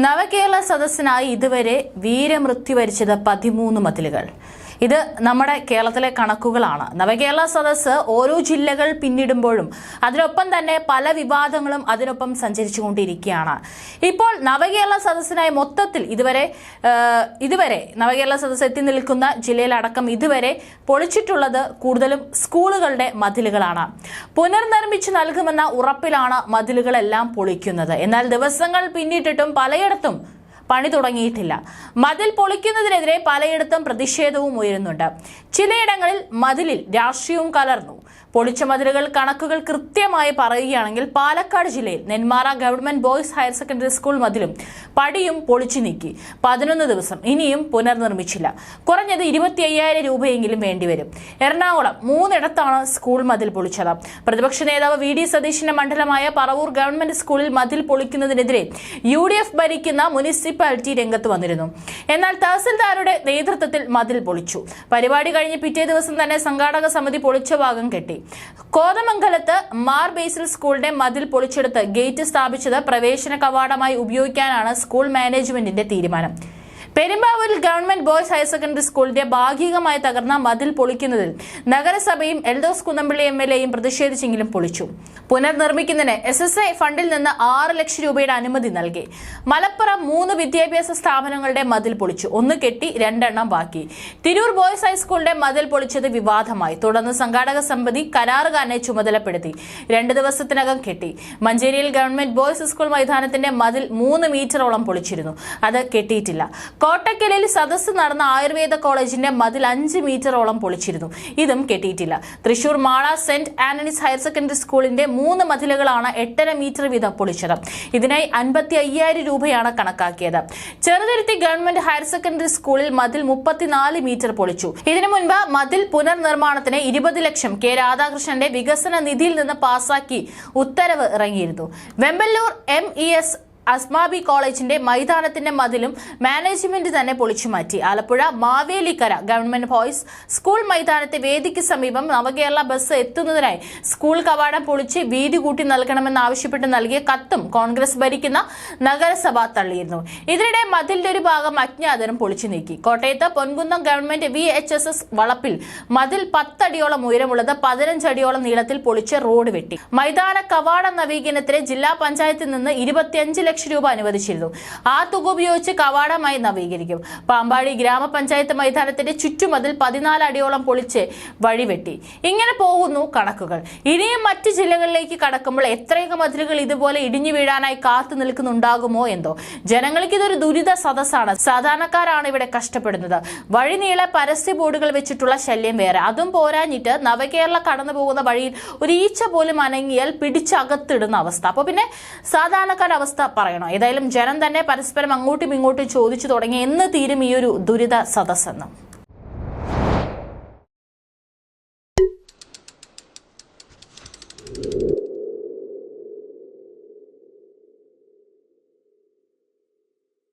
നവകേരള സദസ്സിനായി ഇതുവരെ വീരമൃത്യു വരിച്ചത് പതിമൂന്ന് മതിലുകൾ. ഇത് നമ്മുടെ കേരളത്തിലെ കണക്കുകളാണ്. നവകേരള സദസ്സ് ഓരോ ജില്ലകൾ പിന്നിടുമ്പോഴും അതിനൊപ്പം തന്നെ പല വിവാദങ്ങളും അതിനൊപ്പം സഞ്ചരിച്ചുകൊണ്ടിരിക്കുകയാണ്. ഇപ്പോൾ നവകേരള സദസ്സിനായി മൊത്തത്തിൽ ഇതുവരെ ഇതുവരെ നവകേരള സദസ്സ് എത്തി നിൽക്കുന്ന ജില്ലയിലടക്കം ഇതുവരെ പൊളിച്ചിട്ടുള്ളത് കൂടുതലും സ്കൂളുകളുടെ മതിലുകളാണ്. പുനർനിർമ്മിച്ചു നൽകുമെന്ന ഉറപ്പിലാണ് മതിലുകളെല്ലാം പൊളിക്കുന്നത്. എന്നാൽ ദിവസങ്ങൾ പിന്നിട്ടിട്ടും പലയിടത്തും പണി തുടങ്ങിയിട്ടില്ല. മതിൽ പൊളിക്കുന്നതിനെതിരെ പലയിടത്തും പ്രതിഷേധവും ഉയരുന്നുണ്ട്. ചിലയിടങ്ങളിൽ മതിലിൽ രാഷ്ട്രീയവും കലർന്നു. പൊളിച്ച മതിലുകൾ കണക്കുകൾ കൃത്യമായി പറയുകയാണെങ്കിൽ പാലക്കാട് ജില്ലയിൽ Nenmara government boys higher secondary school മതിലും പടിയും പൊളിച്ചു നീക്കി. പതിനൊന്ന് ദിവസം ഇനിയും പുനർനിർമ്മിച്ചില്ല. കുറഞ്ഞത് ഇരുപത്തി അയ്യായിരം രൂപയെങ്കിലും വേണ്ടിവരും. എറണാകുളം മൂന്നിടത്താണ് സ്കൂൾ മതിൽ പൊളിച്ചത്. പ്രതിപക്ഷ നേതാവ് വി ഡി സതീശിന്റെ മണ്ഡലമായ പറവൂർ ഗവൺമെന്റ് സ്കൂളിൽ മതിൽ പൊളിക്കുന്നതിനെതിരെ യു ഡി എഫ് ഭരിക്കുന്ന മുനിസിപ്പാലിറ്റി രംഗത്ത് വന്നിരുന്നു. എന്നാൽ തഹസിൽദാരുടെ നേതൃത്വത്തിൽ മതിൽ പൊളിച്ചു. പരിപാടി കഴിഞ്ഞ് പിറ്റേ ദിവസം തന്നെ സംഘാടക സമിതി പൊളിച്ച ഭാഗം കെട്ടി. കോതമംഗലത്ത് മാർ ബേസിൽ സ്കൂളിന്റെ മതിൽ പൊളിച്ചെടുത്ത് ഗേറ്റ് സ്ഥാപിച്ചത് പ്രവേശന കവാടമായി ഉപയോഗിക്കാനാണ് സ്കൂൾ മാനേജ്മെന്റിന്റെ തീരുമാനം. പെരുമ്പാവൂരിൽ ഗവൺമെന്റ് ബോയ്സ് ഹയർ സെക്കൻഡറി സ്കൂളിന്റെ ഭാഗികമായി തകർന്ന മതിൽ പൊളിക്കുന്നതിൽ നഗരസഭയും എൽദോസ് കുന്നമ്പിള്ളി എം എൽ എയും പ്രതിഷേധിച്ചെങ്കിലും പൊളിച്ചു. പുനർനിർമ്മിക്കുന്നതിന് എസ് എസ് ഐ ഫണ്ടിൽ നിന്ന് ആറ് ലക്ഷം രൂപയുടെ അനുമതി നൽകി. മലപ്പുറം മൂന്ന് വിദ്യാഭ്യാസ സ്ഥാപനങ്ങളുടെ മതിൽ പൊളിച്ചു. ഒന്ന് കെട്ടി രണ്ടെണ്ണം ബാക്കി. തിരൂർ ബോയ്സ് ഹൈസ്കൂളിന്റെ മതിൽ പൊളിച്ചത് വിവാദമായി. തുടർന്ന് സംഘാടക സമിതി കരാറുകാരനെ ചുമതലപ്പെടുത്തി. രണ്ട് ദിവസത്തിനകം കെട്ടി. മഞ്ചേരിയിൽ ഗവൺമെന്റ് ബോയ്സ് സ്കൂൾ മൈതാനത്തിന്റെ മതിൽ മൂന്ന് മീറ്ററോളം പൊളിച്ചിരുന്നു. അത് കെട്ടിയിട്ടില്ല. കോട്ടക്കലിൽ സദസ്സ് നടന്ന ആയുർവേദ കോളേജിന്റെ മതിൽ അഞ്ച് മീറ്ററോളം പൊളിച്ചിരുന്നു. ഇതും കെട്ടിയിട്ടില്ല. Thrissur Mala saint Antony's higher secondary സ്കൂളിന്റെ മൂന്ന് മതിലുകളാണ് എട്ടര മീറ്റർ വീതം പൊളിച്ചത്. ഇതിനായി അൻപത്തി അയ്യായിരം രൂപയാണ് കണക്കാക്കിയത്. ചെറുതുരുത്തി ഗവൺമെന്റ് ഹയർ സെക്കൻഡറി സ്കൂളിൽ മതിൽ മുപ്പത്തിനാല് മീറ്റർ പൊളിച്ചു. ഇതിനു മുൻപ് മതിൽ പുനർനിർമ്മാണത്തിന് ഇരുപത് ലക്ഷം കെ രാധാകൃഷ്ണന്റെ വികസന നിധിയിൽ നിന്ന് പാസാക്കി ഉത്തരവ് ഇറങ്ങിയിരുന്നു. Vemballur M E S Asmabi കോളേജിന്റെ മൈതാനത്തിന്റെ മതിലും മാനേജ്മെന്റ് തന്നെ പൊളിച്ചുമാറ്റി Alappuzha Mavelikkara government boys school മൈതാനത്തെ വേദിക്ക് സമീപം നവകേരള ബസ് എത്തുന്നതിനായി സ്കൂൾ കവാടം പൊളിച്ച് വീതി കൂട്ടി നൽകണമെന്നാവശ്യപ്പെട്ട് നൽകിയ കത്തും കോൺഗ്രസ് ഭരിക്കുന്ന നഗരസഭ തള്ളിയിരുന്നു. ഇതിനിടെ മതിലിന്റെ ഒരു ഭാഗം അജ്ഞാതരും പൊളിച്ചു നീക്കി. കോട്ടയത്ത് Ponkunnam government V H S S വളപ്പിൽ മതിൽ പത്തടിയോളം ഉയരമുള്ളത് പതിനഞ്ചടിയോളം നീളത്തിൽ പൊളിച്ച് റോഡ് വെട്ടി. മൈതാന കവാടം നവീകരണത്തിന് ജില്ലാ പഞ്ചായത്തിൽ നിന്ന് ഇരുപത്തിയഞ്ച് ലക്ഷം രൂപ അനുവദിച്ചിരുന്നു. ആ തുക ഉപയോഗിച്ച് കവാടമായി നവീകരിക്കും. പാമ്പാടി ഗ്രാമപഞ്ചായത്ത് മൈതാനത്തിന്റെ ചുറ്റുമതിൽ പതിനാല് അടിയോളം പൊളിച്ച് വഴിവെട്ടി. ഇങ്ങനെ പോകുന്നു കണക്കുകൾ. ഇനിയും മറ്റ് ജില്ലകളിലേക്ക് കടക്കുമ്പോൾ എത്രയൊക്കെ മതിലുകൾ ഇതുപോലെ ഇടിഞ്ഞു വീഴാനായി കാത്തു നിൽക്കുന്നുണ്ടാകുമോ എന്തോ? ജനങ്ങൾക്ക് ഇതൊരു ദുരിത സദസ്സാണ്. സാധാരണക്കാരാണ് ഇവിടെ കഷ്ടപ്പെടുന്നത്. വഴി വഴിനീളെ പരസ്യ ബോർഡുകൾ വെച്ചിട്ടുള്ള ശല്യം വേറെ. അതും പോരാഞ്ഞിട്ട് നവകേരള കടന്നു പോകുന്ന വഴിയിൽ ഒരു ഈച്ച പോലും അനങ്ങിയാൽ പിടിച്ചകത്തിടുന്ന അവസ്ഥ. അപ്പോൾ പിന്നെ സാധാരണക്കാരുടെ അവസ്ഥ പറയണോ? ഏതായാലും ജനം തന്നെ പരസ്പരം അങ്ങോട്ടും ഇങ്ങോട്ടും ചോദിച്ചു തുടങ്ങി എന്ന് തീരും ഈ ഒരു ദുരിത സദസ്സെന്ന്.